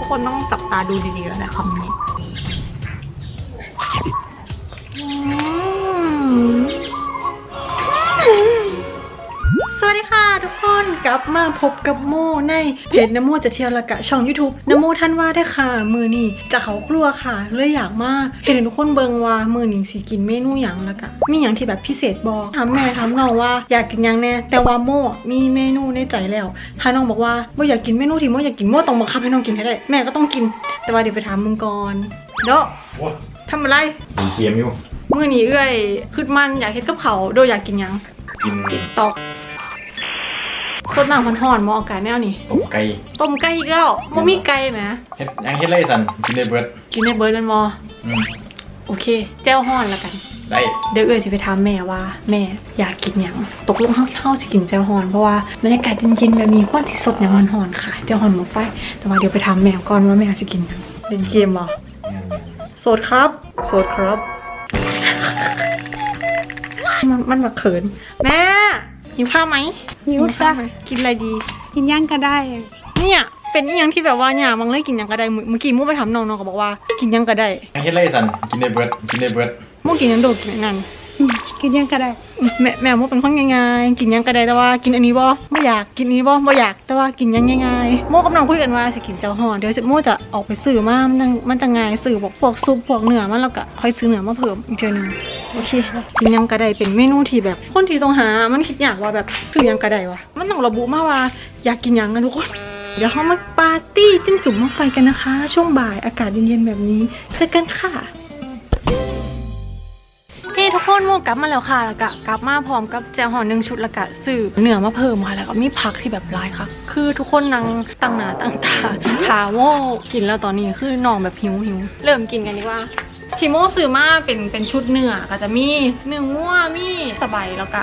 ทุกคนต้องจับตาดูดีๆแล้วนะคำนี้ ค่ะทุกคนกลับมาพบกับโมในเพจนโมจะเที่ยวละกะช่อง YouTube นโมท่านว่าได้อค่ะ มือนี่จะเขาครัวค่ะเลยอยากมาเห็นทุกคนเบิงว่ามือนี่สิกินเมนูหยังละกะ มีหยังที่แบบพิเศษบอถามแม่ถามน้องว่าอยากกินหยังแน่แต่ว่าโมมีเมนูในใจแล้วถ้าน้องบอกว่าโมอยากกินเมนูที่โมอยากกินโมต้องบังคับให้น้องกินให้ได้แม่ก็ต้องกิน แต่ว่าเดี๋ยวไปถามมึงก่อนโดโอ้ทำอะไรกินเกียมอยู่มือนี้เอื้อยคือมันอยากเฮ็ดกับเขาวโดยอยากกินหยังกินติ๊กตอก สดน้ำมันห่อนๆเหมาะอากาศแนวนี้ต้มไก่ต้มไก่อีกแล้วบ่มีไก่ไหมเฮ็ดยังเฮ็ดไรสันกินได้เบิดกินในเบิร์ดเป็นมออืมโอเคแจ้วห่อนแล้วกันได้เดี๋ยวเอื้อยสิไปถามแม่ว่า แม่อยากกินหยังตกลงเฮาเฮาสิกินแจ้วห่อนเพราะว่าบรรยากาศเย็นๆแบบนี้ควรสิสดหยังห่อนๆค่ะแจ้วห่อนหมกไฟ แต่ว่าเดี๋ยวไปถามแม่ก่อนว่าแม่สิกินหยังเล่นเกมบ่ยังโสดครับ โสดครับ มันมันมาเขิน แม่ หิวข้าวไหมหิวจ้ะข้าวไหมกินอะไรดี กินย่างก็ได้ เนี่ยเป็นอหยังที่แบบว่าเนี่ยมังเลยกินหยังก็ได้มื้อเมื่อกี้มู่ไปถามน้องน้องก็บอกว่ากินหยังก็ได้ยังเฮ็ดไรสันกินได้เบิดกินได้เบิดมู่กินหยังโดดกินอันนั่นอืมกินย่างก็ได้ แม่แม่เป็นคนง่ายๆกินยังก็ได้แต่ว่ากินอันนี้บ่ไม่อยากกินอันนี้บ่ไม่อยากแต่ว่ากินยังง่ายๆมู่กับน้องคุยกันว่าสิกินเจ้าห่อเดี๋ยวสิมู่จะออกไปซื้อมามันจังมันจะง่ายซื้อพวกพวกซุปพวกเนื้อมันแล้วก็ค่อยซื้อเนื้อมาเพิ่มอีกเทื่อนึงโอเคกินยังก็ได้เป็นเมนูที่แบบคนที่ต้องหา มันคิดอยากว่าแบบซื้อยังก็ได้วะมันต้องระบุมาว่าอยากกินยังนทุกคนเดี๋ยวเขามาปาร์ตี้จิ้มจุ่มมาไฟกันนะคะ ช่วงบ่ายอากาศเย็นๆแบบนี้เจอกันค่ะ เฮ้ทุกคนโมกลับมาแล้วค่ะแล้วก็กลับมาพร้อมกับแจวห่อหนึ่งชุดแล้วก็สืบเหนือมาเพิ่มค่ะแล้วก็มีผักที่แบบร้ายค่ะ คือทุกคนนั่งตั้งหน้าตั้งตาถามโมกินแล้วตอนนี้คือนองแบบหิวหิวเริ่มกินกันดีกว่า ทีโมซื้อมาเป็นเป็นชุดเนื้อก็จะมีเนื้องัวมีสบายแล้วก็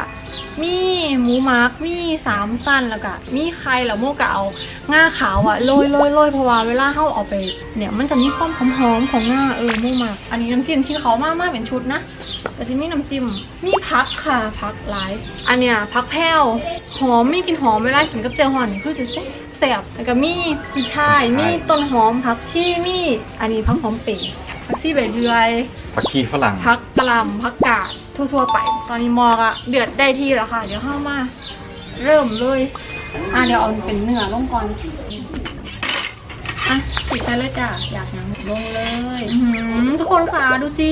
มีหมูหมักมีสามสั้นแล้วก็มีไข่แล้วโมก็เอาง่าขาวอะโรยโรยโรยเพราะว่าเวลาเข้าเอาไป เนี่ยมันจะมีความหอมๆของง่าเออโมหมักอันนี้น้ำจิ้มที่เขามามาเป็นชุดนะแต่ที่มีน้ำจิ้มมีพักค่ะพักหลาย อันเนี้ยพักแพ้วหอมมีกลิ่นหอมเวลากินกับเจียวหอนนี่คือจะแซ่บแล้วก็มีมีช่ายมีต้นหอมพักชีมี อันนี้พักหอมเป๋ พักชีใบเดือยผักชีฝรั่งพักกะหล่ำพักกาดทั่วๆไป ตอนนี้มอกอะเดือดได้ที่แล้วค่ะ เดี๋ยวเข้ามา เริ่มเลยอะเดี๋ยวเอาเป็นเนื้อลงก่อนอะปิดไปเลยจ้ะอยากยังลงเลยอื้อหือทุกคนค่ะดูสิ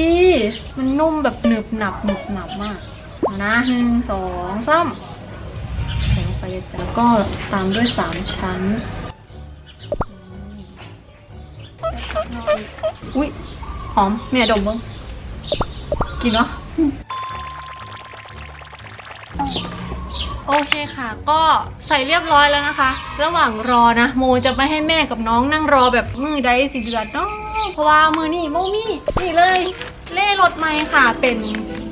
มันนุ่มแบบหนึบหนับหนึบหนับมากเอานะหนึ่งสองสามใส่ลงไปเลยจ้ะแล้วก็ตามด้วยสามชั้นอุ้ย หอมแม่ดมบ้างกินเนาะโอเคค่ะ ก็ใส่เรียบร้อยแล้วนะคะ ระหว่างรอนะโมจะไม่ให้แม่กับน้องนั่งรอแบบมือใดสิเดือดเนาะเพราะว่ามือนี่โมมี่นี่เลย เล่รถไม้ค่ะ เป็น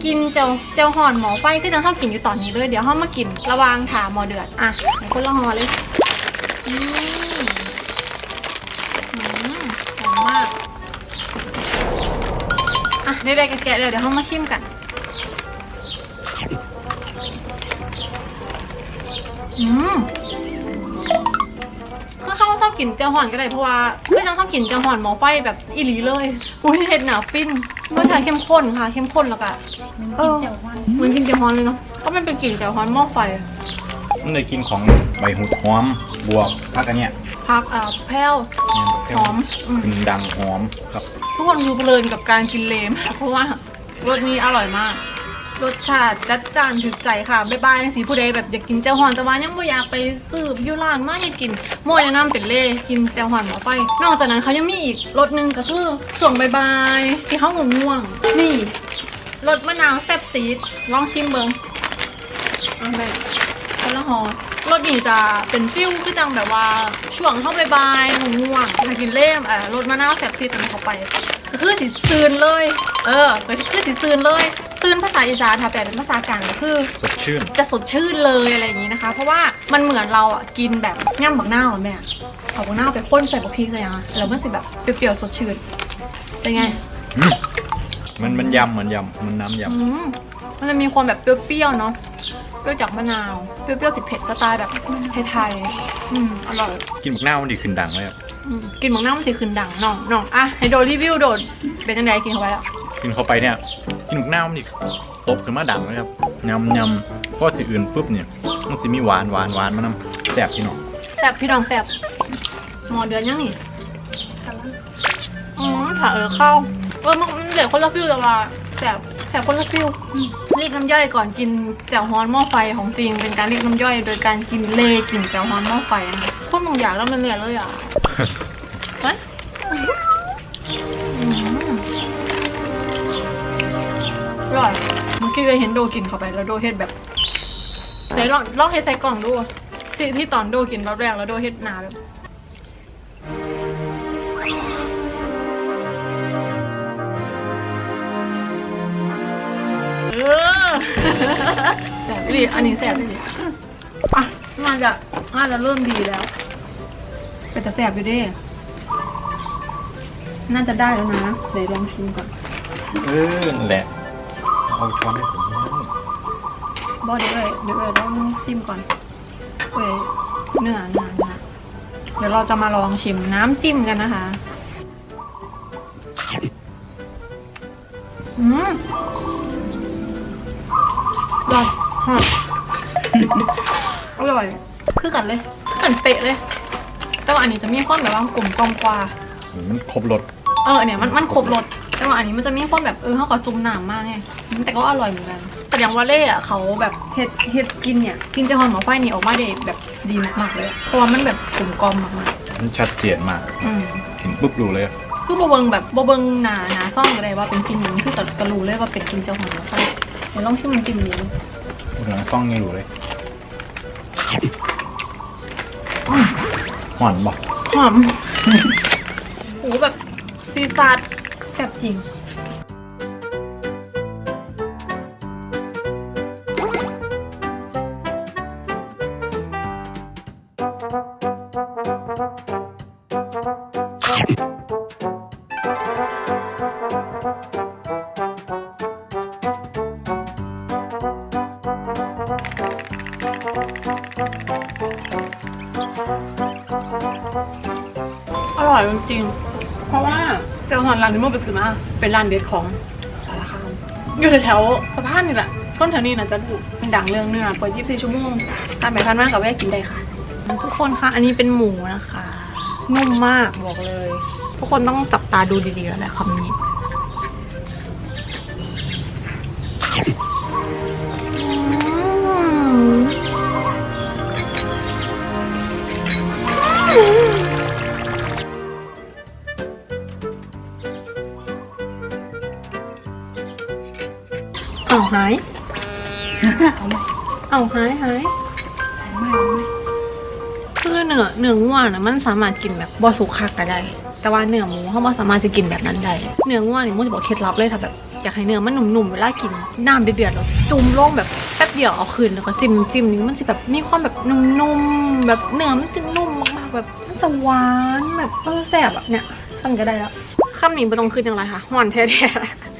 กินเจ้าเจ้าห่อนหมอไฟก็จะเข้ากินอยู่ตอนนี้เลยเดี๋ยวเข้ามากินระวางถาหมอเดือดอะไหนคนละห่อเลย อะได้ๆแกะๆเลยเดี๋ยวเข้ามาชิมกันอืมคือเขาชอบกินเจ้าหอนก็ได้เพราะว่าเพื่อนชอบกินเจ้าหอนหมอไฟแบบอีหลีเลยอุ้ยเห็ดหนาฟินรสชาติเข้มข้นค่ะ เข้มข้นแล้วก็เออเหมือนกินเจ้าหอนเลยเนาะเพราะมันเป็นกลิ่นเจ้าหอนหม้อไฟมันเลยกินของใบหูดหอมบวกผักอันเนี้ยพักอ่าแพ้วเนี่ยหอมอืมขึ้นดังหอมครับ ทุกคนดูเพลินกับการกินเลมเพราะว่ารสนี้อร่อยมาก รสชาติจัดจ้านถึกใจค่ะบ๊ายบายสีผู้ใดแบบอยากกินเจ้าหอนแต่ว่ายังไม่อยากไปซื้อยูร้านมากอยากกินโมยแนะนำเป็นเล่กินเจ้าหอนหมอไฟ นอกจากนั้นเขายังมีอีกรสหนึ่งก็คือส่วงบายๆที่เขาหง่วงนี่รสมะนาวแซ่บซีดลองชิมเบิ้งเอาไป ละหอรสนี้จะเป็นฟิลคือจังแบบว่าช่วงเข้าบายๆง่วงๆถ้ากินเล่มเอ่อรสมะนาวแซ่บซีดมันเข้าไปก็คือสิซืนเลย เออก็คือสิซืนเลยซืนภาษาอีสานถ้าแปลเป็นภาษากลางก็คือสดชื่น จะสดชื่นเลยอะไรอย่างนี้นะคะ เพราะว่ามันเหมือนเราอะกินแบบง่ำบักหน้าวอะแม่เอาบักหน้าวไปพ่นใส่บักพริกเลยอะแล้วมันสิแบบเปรี้ยวๆสดชื่นเป็นไงอืมมันมันยำเหมือนยำมันน้ำยอืมมันจะมีความแบบเปรี้ยวๆเนาะ เปรี้ยวจากมะนาวเปรี้ยวๆเผ็ดๆสไตล์แบบไทยๆอืมอร่อยำกินบักหน้ามันดีขึ้นดังเลยอะอืมกินบางหน้ามันจะขึ้นดังน้องน้องอะให้โดรีวิวโดดเป็นยังไงกินเข้าไปแล้วกินเข้าไปเนี่ยกินหน้ามันอีกตบขึ้นมาดังเลยครับยำยำเพราะสิอื่นปุ๊บเนี่ยมันสิมีหวานหวานหวานมานำแซ่บพี่น้องแสบพี่น้องแสบหมอเดือนยังนี่อืมถ่าเออเข้าเออมันมันเหลือคนละฟิวแต่ว่าแสบ แสบคนละฟิวอืมรีดน้ำย่อยก่อนกินแจ่วฮ้อนหม้อไฟของจริงเป็นการรีดน้ำย่อย โดยการกินเลกินแจ่วฮ้อนหม้อไฟนะคะพวกหนูอยากแล้วมันเหลือเลยอะไปอืมอร่อยเมื่อกี้เคยเห็นโดกินเข้าไปแล้วโดเฮ็ดแบบไหนลองลองเฮ็ดใส่กล่องดูที่ที่ตอนโดกินรอบแรกแล้วโดเฮ็ดหนาแบบ ออแสบดิอันนี้แสบดิอะน่าจะน่าจะเริ่มดีแล้วแต่จะแสบอยู่ดิน่าจะได้แล้วนะเดี๋ยวลองชิมก่อนเออนั่นแหละเอาช้อนให้ผมบอเดี๋ยวเลยเดี๋ยวเลยต้องชิมก่อนเว้ยเนื้อเนื้อเนื้อเดี๋ยวเราจะมาลองชิมน้ำจิ้มกันนะคะอืม อร่อยฮะอร่อยคือกันเลยคือกันเป๊ะเลย แต่ว่าอันนี้จะมีความแบบว่ากลมกลอมกว่า มันครบรสเออเนี่ยมันมันครบรสแต่ว่าอันนี้มันจะมีความแบบเออเขาก็จุ่มน้ำมากไงแต่ก็อร่อยเหมือนกันแต่อย่างวาเล่อะเขาแบบเห็ดเห็ดกินเนี่ยกินเจฮอนหมอไฟนี่ออกมาได้แบบดีมากๆเลยอะเพราะว่ามันแบบกลมกลอมมากมันชัดเจนมากๆอืมเห็นปุ๊บรู้เลยคือบ่เบิงแบบบ่เบิงหนาหนาซ่องก็ได้ว่าเป็นกินหยังคือแต่กระรู้เลยว่าเป็นกินเจฮอนหมอไฟ เดี๋ยวลองชิมมันกินนี้หลังต้องยังรู้เลยหวานบอกหอมโอ้โหแบบซีซัดแซ่บจริงอ ร่อยจริงๆ เพราะว่าเซลล์หอนร้านนี้มันเป็นซื้อมาเป็นร้านเด็ดของสารคามอยู่แถวสะพานนี่แหละต้นแถวนี้นะจะถูกเป็นดังเรื่องเนื้อเปิด24 ชั่วโมงทานไปทานมากกับแวะกินได้ค่ะ ทุกคนคะอันนี้เป็นหมูนะคะนุ่มมากบอกเลย ทุกคนต้องจับตาดูดีๆแล้วแหละคำนี้ เอาไหมเอาหายหายเอาไหมเอาไหมคือเนื้อเนื้อง่วนะมันสามารถกินแบบบอสุกคักก็ได้ แต่ว่าเนื้อหมูเขาบ่สามารถจะกินแบบนั้นได้เนื้อง่วนี่มันจะบอกเคล็ดลับเลยถ้าแบบอยากให้เนื้อมันหนุ่มๆเวลากินน้ำเดือดๆแล้วจุ่มลงแบบแป๊บเดียวเอาคืนแล้วก็จิ้มจิ้มนี่มันจะแบบมีความแบบนุ่มๆแบบเนื้อมันจะนุ่มมากๆแบบมันจะหวานแบบเออแซ่บอะเนี่ยสั่งก็ได้แล้วข้ามนี้ไม่ต้องคืนย่างไรค่ะหวานแท้ๆ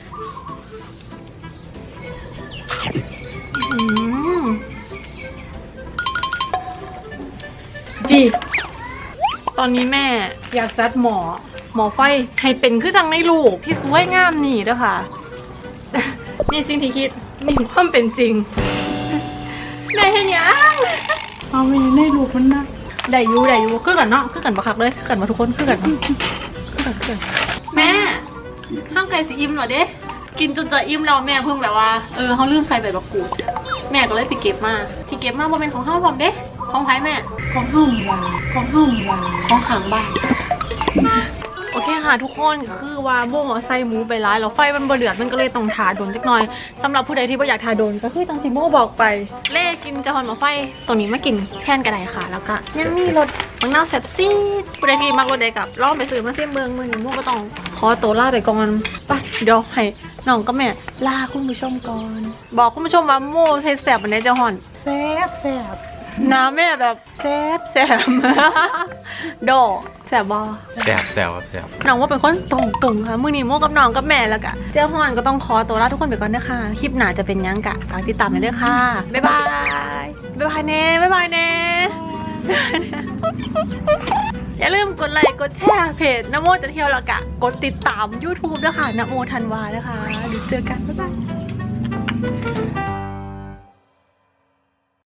ดีตอนนี้แม่อยากจัดหมอ หมอไฟให้เป็นคือจังในลูกที่สวยงามนี่เด้อค่ะ นี่สิ่งที่คิดนี่ความเป็นจริงแม่เห็นยังเอาไปในลูกมันนะได้อยูได้อยูคือกันเนาะคือกันบักคักเลยคือกันมาทุกคนคือกันเนาะคือกันคือกันแม่ห้ามไก่สีอิ่มเหรอเด้กินจนจะอิ่มแล้วแม่เพิ่งแบบว่า เออเขาลืมใส่ใบมะกรูด แม่ก็เลยไปเก็บมา ที่เก็บมาบ่เป็นของเฮาพร้อมเด้ ของไผแม่ ของห้องวันของห้องวันของขังบ้านโอเคค่ะทุกคนก็คือว่าโบใส่หมูไปร้ายแล้วไฟมันบ่เดือดมันก็เลยต้องทาโดนเล็กน้อยสำหรับผู้ใดที่บ่อยากทาโดนก็คือจังที่โมบอกไป เล่กินจะหอนหมาไฟตรงนี้มากินแทนกระไดค่ะ แล้วก็ยังมีรสบางหน้าแซ่บซีดผู้ใดที่มักรสใดกับลองไปซื้อมาเส้นเมืองมือนี้โมก็ต้องขอตัวลาไปก่อนไปเดี๋ยวให้น้องกับแม่ลาคุณผู้ชมก่อน บอกคุณผู้ชมว่าโมเทสแซ่บอันนี้จะหอนแซ่บแซ่บ น้ำแม่แบบแซ่บแซ่บโดแซ่บบอแซ่บแซ่บครับแซ่บน้องว่าเป็นคนตรงตุงค่ะมือนี้โมกับน้องกับแม่แล้วกะเจ้าฮอนก็ต้องขอตัวลาทุกคนไปก่อนนะคะคลิปหน้าจะเป็นยังกะฝากติดตามไปด้วยค่ะบ๊ายบายบ๊ายบายเน่บ๊ายบายเน่อย่าลืมกดไลค์กดแชร์เพจนโมจะเที่ยวแล้วกะกดติดตาม YouTube ด้วยค่ะนโมธันวานะคะเดี๋ยวเจอกันบ๊ายบาย